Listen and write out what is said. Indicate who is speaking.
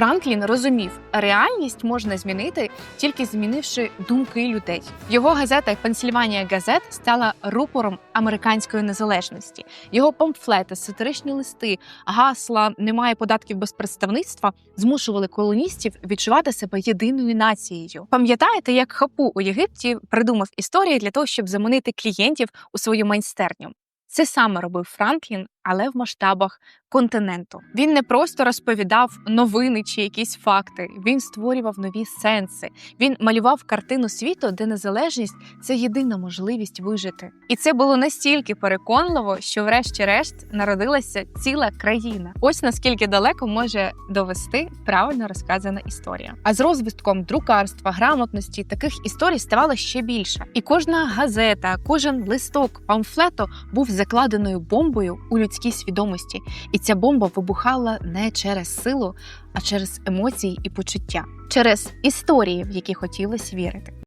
Speaker 1: Франклін розумів, реальність можна змінити тільки змінивши думки людей. Його газета Пенсільванія Газет стала рупором американської незалежності. Його памфлети, сатиричні листи, гасла немає податків без представництва змушували колоністів відчувати себе єдиною нацією. Пам'ятаєте, як хапу у Єгипті придумав історії для того, щоб заманити клієнтів у свою майстерню? Це саме робив Франклін, але в масштабах континенту. Він не просто розповідав новини чи якісь факти. Він створював нові сенси. Він малював картину світу, де незалежність це єдина можливість вижити. І це було настільки переконливо, що, врешті-решт, народилася ціла країна. Ось наскільки далеко може довести правильно розказана історія. А з розвитком друкарства, грамотності таких історій ставало ще більше. І кожна газета, кожен листок памфлету був закладеною бомбою у людській свідомості, і ця бомба вибухала не через силу, а через емоції і почуття, через історії, в які хотілося вірити.